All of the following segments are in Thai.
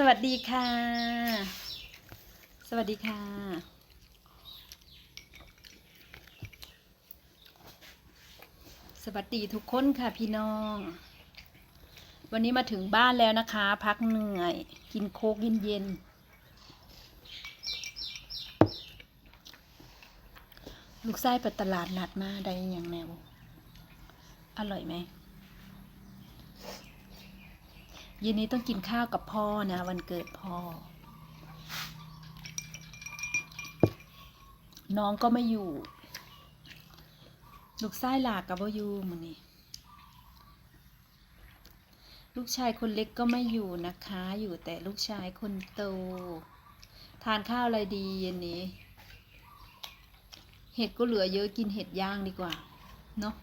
สวัสดีค่ะ สวัสดีค่ะ สวัสดีทุกคนค่ะพี่น้อง วันนี้มาถึงบ้านแล้วนะคะ พักเหนื่อย กินโค้กเย็นๆ ลูกไส้ไปตลาดนัดมาได้อย่างแนว อร่อยไหม เย็นนี้ต้องกินข้าวกับพ่อนะ วันเกิดพ่อ น้องก็ไม่อยู่ ลูกชายหลากกับว่าอยู่มันนี่ลูกชายคนเล็กก็ไม่อยู่นะคะ อยู่แต่ลูกชายคนโต ทานข้าวอะไรดีเย็นนี้ เห็ดก็เหลือเยอะกินเห็ดย่างดีกว่า เนาะ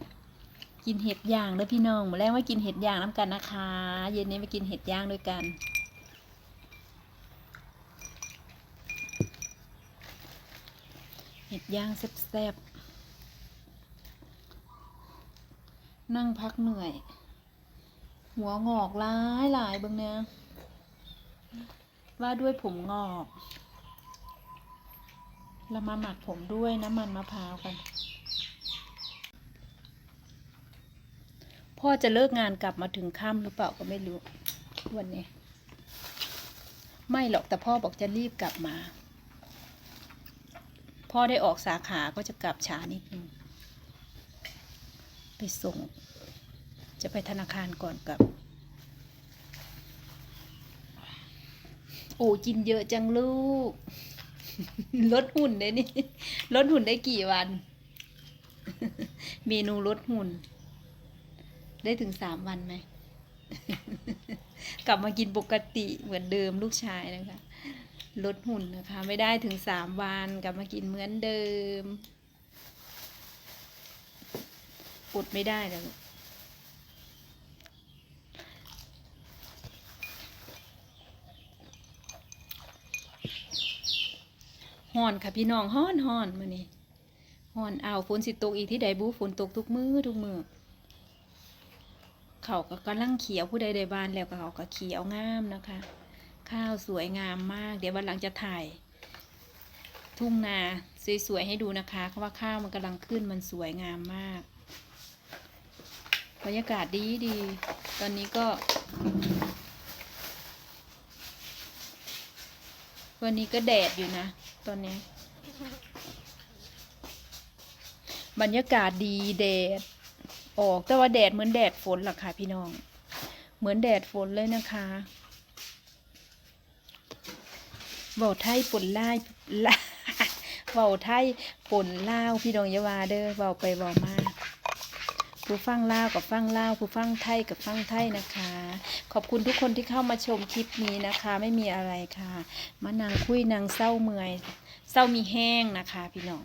กินเห็ดย่างแล้วพี่น้องมาแรกว่ากินเห็ดย่างน้ำกันนะคะ เย็นนี้มากินเห็ดย่างด้วยกันเห็ดย่างแซ่บๆนั่งพักเหนื่อย หัวงอกหลายหลายเบางเนี่ยว่าด้วยผมงอกเรามาหมักผมด้วยน้ำมันมะพร้าวกัน พ่อจะเลิกงานกลับมาถึงค่ำหรือเปล่าก็ไม่รู้ วันนี้ ไม่หรอกแต่พ่อบอกจะรีบกลับมา พ่อได้ออกสาขาก็จะกลับช้านิดนึงไปส่ง จะไปธนาคารก่อนกลับ โอ้กินเยอะจังลูก ลดหุ่นได้นี่ลดหุ่นได้กี่วัน เมนูลดหุ่น ได้ถึงสามวันไหม กลับมากินปกติเหมือนเดิมลูกชายนะคะ ลดหุ่นนะคะ ไม่ได้ถึงสามวันกลับมากินเหมือนเดิมอดไม่ได้แล้วลูกฮ้อนค่ะพี่น้องฮ้อนฮ้อนมานี่ฮ้อนเอาวฝนสิตกอีกที่ใดบูฝนตกทุกมือทุกมือ เขาก็กำลังเขียวผู้ใดได้บ้านแล้วก็เขาก็เขียวงามนะคะ ข้าวสวยงามมาก เดี๋ยววันหลังจะถ่าย ทุ่งนาสวยๆให้ดูนะคะเพราะว่าข้าวมันกำลังขึ้นมันสวยงามมากบรรยากาศดีดี ตอนนี้ก็ วันนี้ก็แดดอยู่นะ ตอนนี้ บรรยากาศดีแดด ออก แต่ว่าแดดเหมือนแดดฝนหรอคะพี่น้อง เหมือนแดดฝนเลยนะคะเบาไทยปนไล่ลาเบาไทยปนล่าวพี่น้องยาวาเด้อเบาไปเบามาผู้ฟังล่าวกับฟังล่าวผู้ฟังไทยกับฟังไทยนะคะ ขอบคุณทุกคนที่เข้ามาชมคลิปนี้นะคะ ไม่มีอะไรค่ะมานางคุยนางเศร้าเมื่อยเศร้ามีแห้งนะคะ พี่น้อง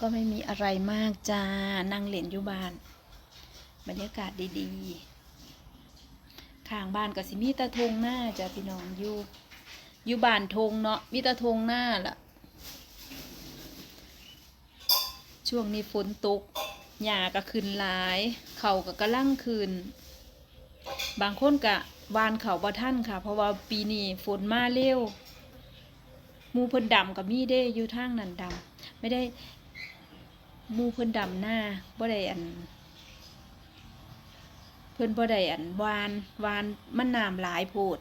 ก็ไม่มีอะไรมากจ้านั่งเล่นอยู่บ้าน บรรยากาศดีๆข้างบ้านก็สิมีตะทงหน้าจ้าพี่น้องอยู่อยู่บ้านทงเนาะมีตะทงหน้าล่ะ ช่วงนี้ฝนตกหญ้าก็ขึ้นหลาย เขาก็กระลั่งขึ้นบางคนก็วานเขาบ่ท่านค่ะ เพราะว่าปีนี้ฝนมาเร็วมูเพิ่นดำกับมีเด้อยู่ทางนั้นดำไม่ได้ มู่เพิ่นดำหน้าบ่ได้อัน เพิ่นบ่ได้อันวานวานมันน้ำหลายโพด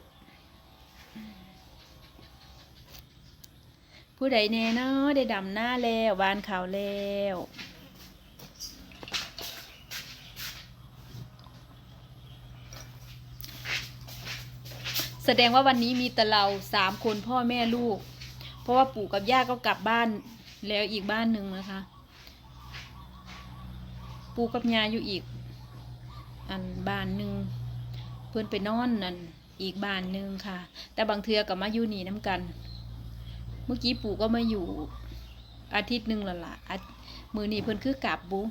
ผู้ใดแน่เนาะได้ดำหน้าแล้ววานขาวแล้วแสดงว่าวันนี้มีแต่เราสามคนพ่อแม่ลูก เพราะว่าปู่กับย่าก็กลับบ้านแล้วอีกบ้านหนึ่งนะคะ ปูกับยาอยู่อีก อันบ้านหนึ่งเพื่อนไปนอนนั่นอีกบ้านหนึ่งค่ะ แต่บางเทือกับมาอยู่นี่น้ำกัน เมื่อกี้ปู่ก็มาอยู่อาทิตย์หนึ่งและละมือนี้เพิ่อนคือกลับบุ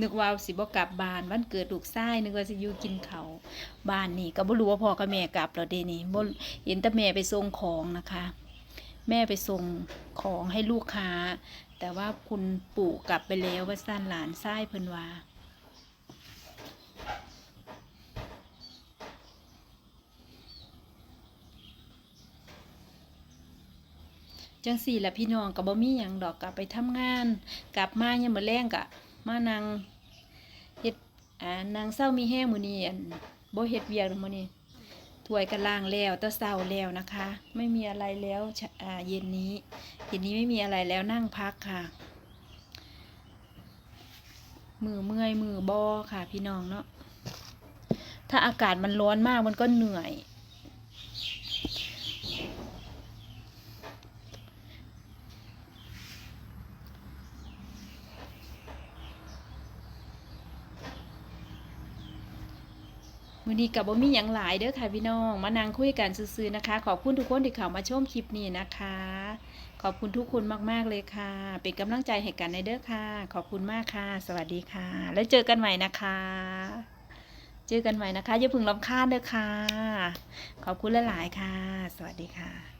นึกว่าสิบ่กลับบ้านวันเกิดลูกชายนึกว่าสิอยู่กินเขาบ้านนี่ก็บ่รู้ว่าพ่อกับแม่กลับแล้วเดนี่บ่เห็นแต่แม่ไปส่งของนะคะ แม่ไปส่งของให้ลูกค้า แต่ว่าคุณปู่กลับไปแล้วว่าสั้นหลานไส้เพิ่นว่า จังสี่แหละพี่น้องก็บบ่มีหยังดอกกลับไปทำงาน กลับมายังมื้อแรงก็มานั่งเฮ็ดอ่านางเศร้ามีแห้งมื้อนี้อันบ่เฮ็ดเวียกมื้อนี้ถ้วยก็ล้างแล้วแตะเช้าแล้วนะคะ ไม่มีอะไรแล้วชะอ่าเย็นนี้เย็นนี้ไม่มีอะไรแล้วนั่งพักค่ะ มือเมื่อยมือบอค่ะ พี่น้องเนาะถ้าอากาศมันร้อนมากมันก็เหนื่อย วันนี้กับบ่มีอย่างหลายเด้อค่ะพี่น้อง มานั่งคุยกันซื่อๆนะคะ ขอบคุณทุกคนที่เข้ามาชมคลิปนี้นะคะ ขอบคุณทุกคนมากๆเลยค่ะ เป็นกำลังใจให้กันในเด้อค่ะ ขอบคุณมากค่ะ สวัสดีค่ะ แล้วเจอกันใหม่นะคะ เจอกันใหม่นะคะอย่าพึ่งรำคาญเด้อค่ะ ขอบคุณหลายๆค่ะ สวัสดีค่ะ